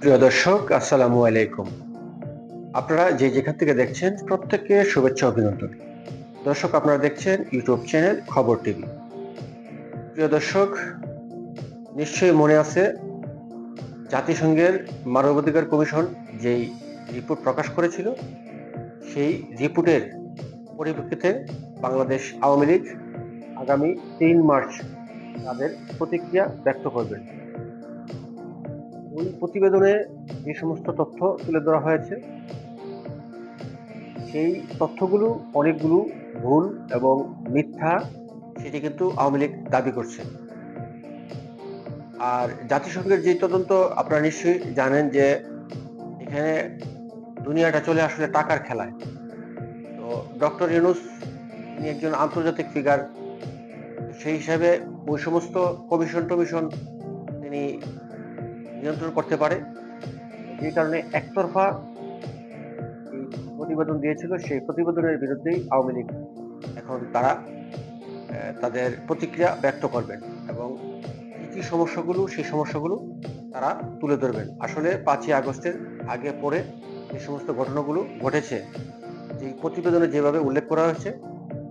প্রিয় দর্শক, আসসালামু আলাইকুম। আপনারা যে যেখান থেকে দেখছেন, প্রত্যেককে শুভেচ্ছা অভিনন্দন। দর্শক, আপনারা দেখছেন ইউটিউব চ্যানেল খবর টিভি। প্রিয় দর্শক, নিশ্চয়ই মনে আছে জাতিসংঘের মানবাধিকার কমিশন যেই রিপোর্ট প্রকাশ করেছিল, সেই রিপোর্টের পরিপ্রেক্ষিতে বাংলাদেশ আওয়ামী লীগ আগামী তিন মার্চ তাদের প্রতিক্রিয়া ব্যক্ত করবেন। ওই প্রতিবেদনে যে সমস্ত তথ্য তুলে ধরা হয়েছে। সেই তথ্যগুলো অনেকগুলো ভুল এবং মিথ্যা সেটি কিন্তু আওয়ামী লীগ দাবি করছে। আর জাতিসংঘের যে তদন্ত, আপনারা নিশ্চয়ই জানেন যে এখানে দুনিয়াটা চলে আসলে টাকার খেলায়। তো ডক্টর ইউনুস, তিনি একজন আন্তর্জাতিক ফিগার সেই হিসাবে ওই সমস্ত কমিশন টমিশন তিনি নিয়ন্ত্রণ করতে পারে। যে কারণে একতরফা প্রতিবেদন দিয়েছিল, সেই প্রতিবেদনের বিরুদ্ধেই আওয়ামী লীগ এখন তারা তাদের প্রতিক্রিয়া ব্যক্ত করবেন এবং কি কি সমস্যাগুলো, সেই সমস্যাগুলো তারা তুলে ধরবেন। আসলে পাঁচই আগস্টের আগে পরে যে সমস্ত ঘটনাগুলো ঘটেছে যে প্রতিবেদনে যেভাবে উল্লেখ করা হয়েছে,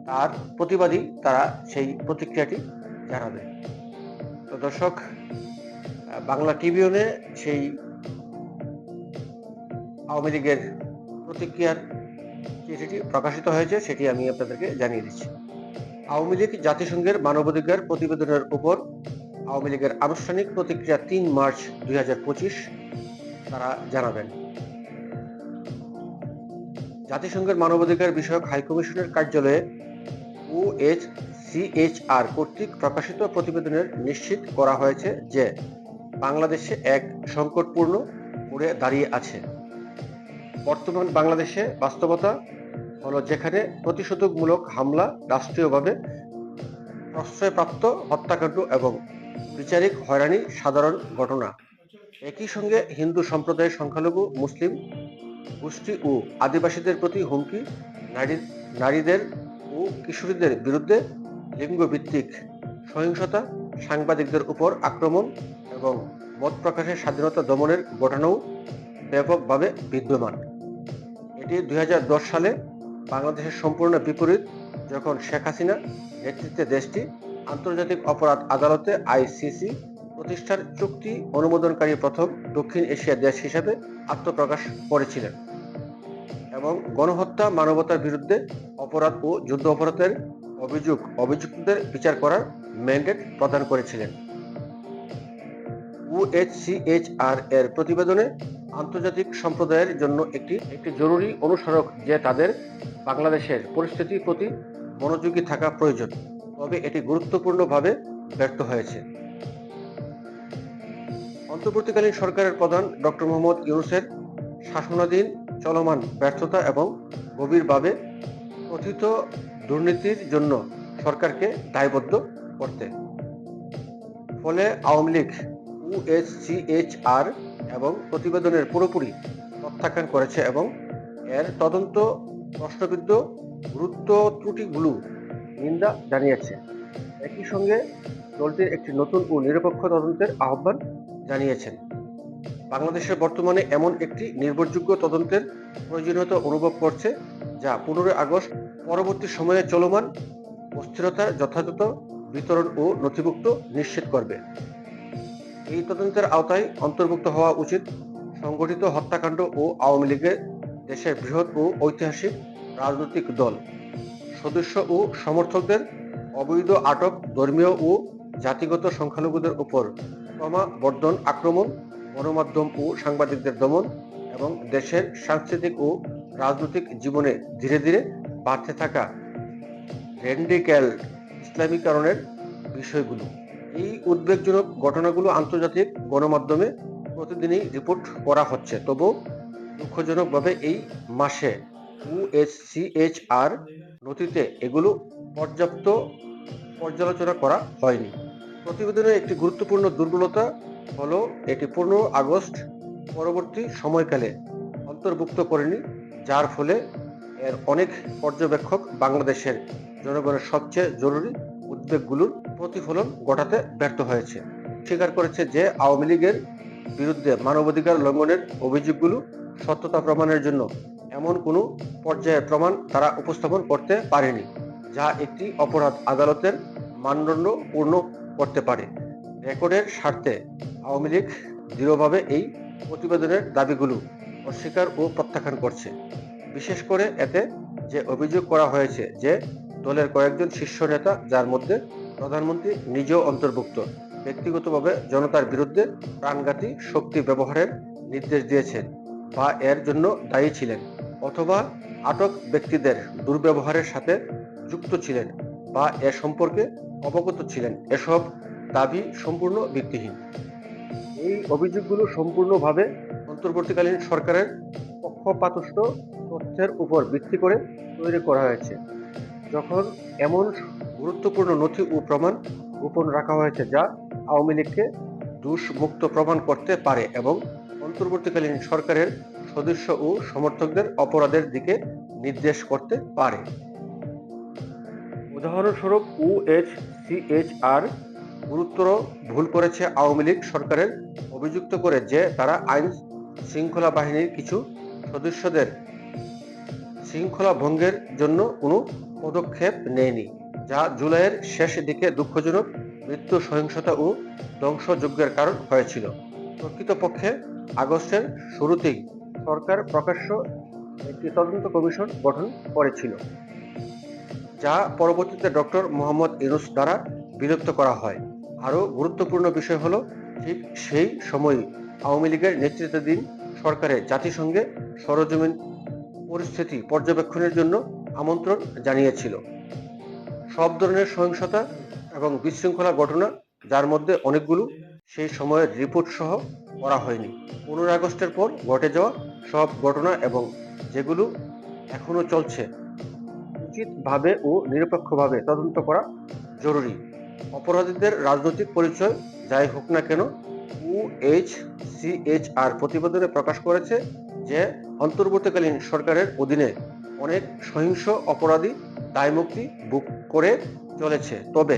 তার প্রতিবাদী তারা সেই প্রতিক্রিয়াটি জানাবে। তো দর্শক বাংলা টিভিওনে সেই আওয়ামী লীগের প্রতিক্রিয়ার চিঠিটি প্রকাশিত হয়েছে, সেটি আমি আপনাদেরকে জানিয়ে দিচ্ছি। আওয়ামী লীগ জাতিসংঘের মানবাধিকার প্রতিবেদনের উপর আওয়ামী লীগের আনুষ্ঠানিক প্রতিক্রিয়া তিন মার্চ দুই তারা জানাবেন। জাতিসংঘের মানবাধিকার বিষয়ক হাইকমিশনের কার্যালয়ে ও এইচ সিএইচআর কর্তৃক প্রকাশিত প্রতিবেদনের নিশ্চিত করা হয়েছে যে বাংলাদেশে এক সংকটপূর্ণ মোড়ে দাঁড়িয়ে আছে। বর্তমান বাংলাদেশে বাস্তবতা হলো যেখানে প্রতিশোধকমূলক হামলা রাষ্ট্রীয়ভাবে প্রশ্রয়প্রাপ্ত হত্যাকাণ্ড এবং বিচারিক হয়রানি সাধারণ ঘটনা। একই সঙ্গে হিন্দু সম্প্রদায়ের সংখ্যালঘু, মুসলিম, গোষ্ঠী ও আদিবাসীদের প্রতি হুমকি, নারী, নারীদের ও কিশোরীদের বিরুদ্ধে লিঙ্গভিত্তিক সহিংসতা, সাংবাদিকদের উপর আক্রমণ এবং মত প্রকাশের স্বাধীনতা দমনের ঘটনাও ব্যাপকভাবে বিদ্যমান। এটি দু হাজার দশ সালে বাংলাদেশের সম্পূর্ণ বিপরীত, যখন শেখ হাসিনা নেতৃত্বে দেশটি আন্তর্জাতিক অপরাধ আদালতে আইসিসি প্রতিষ্ঠার চুক্তি অনুমোদনকারী প্রথম দক্ষিণ এশিয়া দেশ হিসেবে আত্মপ্রকাশ করেছিলেন এবং গণহত্যা মানবতার বিরুদ্ধে অপরাধ ও যুদ্ধ অপরাধের অভিযোগ, অভিযুক্তদের বিচার করার ম্যান্ডেট প্রদান করেছিলেন। ইউএইচসিএইচআর এর প্রতিবেদনে আন্তর্জাতিক সম্প্রদায়ের জন্য একটি একটি জরুরি অনুস্মারক যে তাদের বাংলাদেশের পরিস্থিতির প্রতি মনোযোগী থাকা প্রয়োজন, তবে এটি গুরুত্বপূর্ণভাবে ব্যর্থ হয়েছে। অন্তর্বর্তীকালীন সরকারের প্রধান ডক্টর মোহাম্মদ ইউনুসের শাসনাধীন চলমান ব্যর্থতা এবং গভীরভাবে কথিত দুর্নীতির জন্য সরকারকে দায়বদ্ধ করতে। ফলে আওয়ামী লীগ ইউএসসিএইচআর এবং প্রতিবেদনের পুরোপুরি প্রত্যাখ্যান করেছে এবং এর তদন্ত প্রশ্নবিদ্ধ গুরুত্ব ত্রুটিগুলো নিন্দা জানিয়েছে। একই সঙ্গে দলটির একটি নতুন ও নিরপেক্ষ তদন্তের আহ্বান জানিয়েছেন। বাংলাদেশের বর্তমানে এমন একটি নির্ভরযোগ্য তদন্তের প্রয়োজনীয়তা অনুভব করছে যা পনেরোই আগস্ট পরবর্তী সময়ে চলমান অস্থিরতার যথাযথ বিতরণ ও নথিভুক্ত নিশ্চিত করবে। এই তদন্তের আওতায় অন্তর্ভুক্ত হওয়া উচিত সংগঠিত হত্যাকাণ্ড ও আওয়ামী লীগের দেশের বৃহৎ ও ঐতিহাসিক রাজনৈতিক দল, সদস্য ও সমর্থকদের অবৈধ আটক ধর্মীয় ও জাতিগত সংখ্যালঘুদের উপর ক্রমাবর্ধন আক্রমণ, গণমাধ্যম ও সাংবাদিকদের দমন এবং দেশের সাংস্কৃতিক ও রাজনৈতিক জীবনে ধীরে ধীরে বাড়তে থাকা রেন্ডিক্যাল ইসলামীকরণের বিষয়গুলো। এই উদ্বেগজনক ঘটনাগুলো আন্তর্জাতিক গণমাধ্যমে প্রতিদিনই রিপোর্ট করা হচ্ছে। তবু দুঃখজনকভাবে এই মাসে ইউএসসিএইচআর নথিতে এগুলো পর্যাপ্ত পর্যালোচনা করা হয়নি। প্রতিবেদনের একটি গুরুত্বপূর্ণ দুর্বলতা হল, এটি পনেরো আগস্ট পরবর্তী সময়কালে অন্তর্ভুক্ত করেনি, যার ফলে এর অনেক পর্যবেক্ষক বাংলাদেশের জনগণের সবচেয়ে জরুরি উদ্বেগগুলোর প্রতিফলন ঘটাতে ব্যর্থ হয়েছে। স্বীকার করেছে যে আওয়ামী লীগের বিরুদ্ধে মানবাধিকার লঙ্ঘনের অভিযোগগুলো সত্যতা প্রমাণের জন্য এমন কোনো পর্যায়ের প্রমাণ তারা উপস্থাপন করতে পারেনি, যা একটি অপরাধ আদালতের মানদণ্ড পূর্ণ করতে পারে। রেকর্ডের স্বার্থে আওয়ামী লীগ দৃঢ়ভাবে এই প্রতিবেদনের দাবিগুলো অস্বীকার ও প্রত্যাখ্যান করছে। বিশেষ করে এতে যে অভিযোগ করা হয়েছে যে দলের কয়েকজন শীর্ষ নেতা, যার মধ্যে প্রধানমন্ত্রী নিজেও অন্তর্ভুক্ত। ব্যক্তিগতভাবে জনতার বিরুদ্ধে প্রাণঘাতী শক্তি ব্যবহারের নির্দেশ দিয়েছেন বা এর জন্য দায়ী ছিলেন অথবা আটক ব্যক্তিদের দুর্ব্যবহারের সাথে যুক্ত ছিলেন বা এ সম্পর্কে অবগত ছিলেন এসব দাবি সম্পূর্ণ ভিত্তিহীন। এই অভিযোগগুলো সম্পূর্ণভাবে অন্তর্বর্তীকালীন সরকারের পক্ষপাতস্থ তথ্যের উপর ভিত্তি করে তৈরি করা হয়েছে। যখন এমন গুরুত্বপূর্ণ নথি ও প্রমাণ গোপন রাখা হয়েছে যা আওয়ামী লীগকে দোষমুক্ত প্রমাণ করতে পারে এবং অন্তর্বর্তীকালীন সরকারের সদস্য ও সমর্থকদের অপরাধের দিকে নির্দেশ করতে পারে। উদাহরণস্বরূপ ইউএইচ সিএইচআর গুরুতর ভুল করেছে আওয়ামী লীগ সরকারের অভিযুক্ত করে যে তারা আইন শৃঙ্খলা বাহিনীর কিছু সদস্যদের শৃঙ্খলা ভঙ্গের জন্য কোনো পদক্ষেপ নেয়নি, যা জুলাইয়ের শেষ দিকে দুঃখজনক মৃত্যু, সহিংসতা ও ধ্বংসযজ্ঞের কারণ হয়েছিল। প্রকৃতপক্ষে আগস্টের শুরুতেই সরকার প্রকাশ্য একটি তদন্ত কমিশন গঠন করেছিল, যা পরবর্তীতে ডক্টর মোহাম্মদ ইউনুস দ্বারা বিলুপ্ত করা হয়। আরও গুরুত্বপূর্ণ বিষয় হলো, ঠিক সেই সময়ই আওয়ামী লীগের নেতৃত্বাধীন সরকারে জাতিসংঘে সরজমিন পরিস্থিতি পর্যবেক্ষণের জন্য আমন্ত্রণ জানিয়েছিল। সব ধরনের সহিংসতা এবং বিশৃঙ্খলা ঘটনা, যার মধ্যে অনেকগুলো সেই সময়ের রিপোর্ট সহ করা হয়নি। পনেরোই আগস্টের পর ঘটে যাওয়া সব ঘটনা এবং যেগুলো এখনও চলছে, উচিতভাবে ও নিরপেক্ষভাবে তদন্ত করা জরুরি। অপরাধীদের রাজনৈতিক পরিচয় যাই হোক না কেন ইউএইচ সিএইচআর প্রতিবেদনে প্রকাশ করেছে যে অন্তর্বর্তীকালীন সরকারের অধীনে অনেক সহিংস অপরাধী দায়মুক্তি বুক করে চলেছে। তবে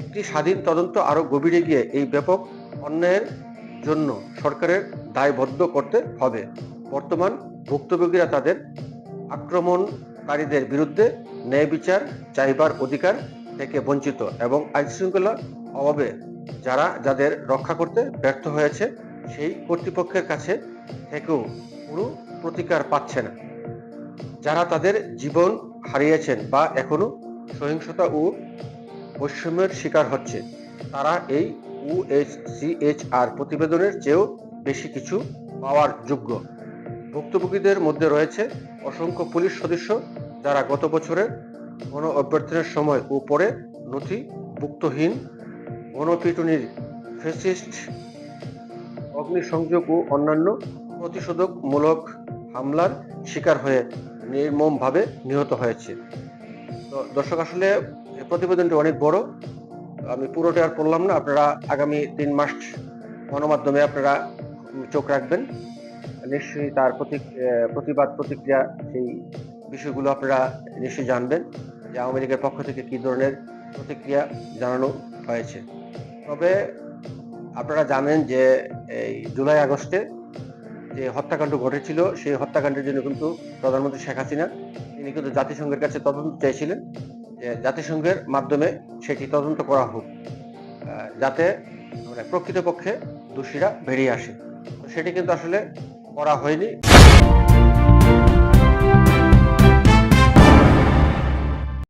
একটি স্বাধীন তদন্ত আরও গভীরে গিয়ে এই ব্যাপক অন্যায়ের জন্য সরকারের দায়বদ্ধ করতে হবে। বর্তমান ভুক্তভোগীরা তাদের আক্রমণকারীদের বিরুদ্ধে ন্যায় বিচার চাইবার অধিকার থেকে বঞ্চিত এবং আইনশৃঙ্খলা অভাবে যারা যাদের রক্ষা করতে ব্যর্থ হয়েছে, সেই কর্তৃপক্ষের কাছে থেকেও কোনো প্রতিকার পাচ্ছে না। যারা তাদের জীবন হারিয়েছেন বা এখনও সহিংসতা ও বৈষম্যের শিকার হচ্ছে, তারা এই ইউএইচসিএইচআর প্রতিবেদনের চেয়েও বেশি কিছু পাওয়ার যোগ্য। ভুক্তভোগীদের মধ্যে রয়েছে অসংখ্য পুলিশ সদস্য যারা গত বছরের গণ অভ্যর্থনের সময় ও পরে নথিভুক্তহীন গণপিটুনির ফেসিস্ট অগ্নিসংযোগ ও অন্যান্য প্রতিশোধকমূলক হামলার শিকার হয়ে নির্মমভাবে নিহত হয়েছে। তো দর্শক, আসলে প্রতিবেদনটি অনেক বড়। আমি পুরোটা আর পড়লাম না। আপনারা আগামী তিন মাস গণমাধ্যমে আপনারা চোখ রাখবেন। নিশ্চয়ই তার প্রতি প্রতিবাদ, প্রতিক্রিয়া সেই বিষয়গুলো আপনারা নিশ্চয়ই জানবেন যে আওয়ামী লীগের পক্ষ থেকে কি ধরনের প্রতিক্রিয়া জানানো হয়েছে। তবে আপনারা জানেন যে এই জুলাই আগস্টে যে হত্যাকাণ্ড ঘটেছিল, সেই হত্যাকাণ্ডের জন্য কিন্তু প্রধানমন্ত্রী শেখ হাসিনা, তিনি কিন্তু জাতিসংঘের কাছে তদন্ত চাইছিলেন যে জাতিসংঘের মাধ্যমে সেটি তদন্ত করা হোক যাতে মানে প্রকৃতপক্ষে দোষীরা বেরিয়ে আসে। সেটি কিন্তু আসলে করা হয়নি।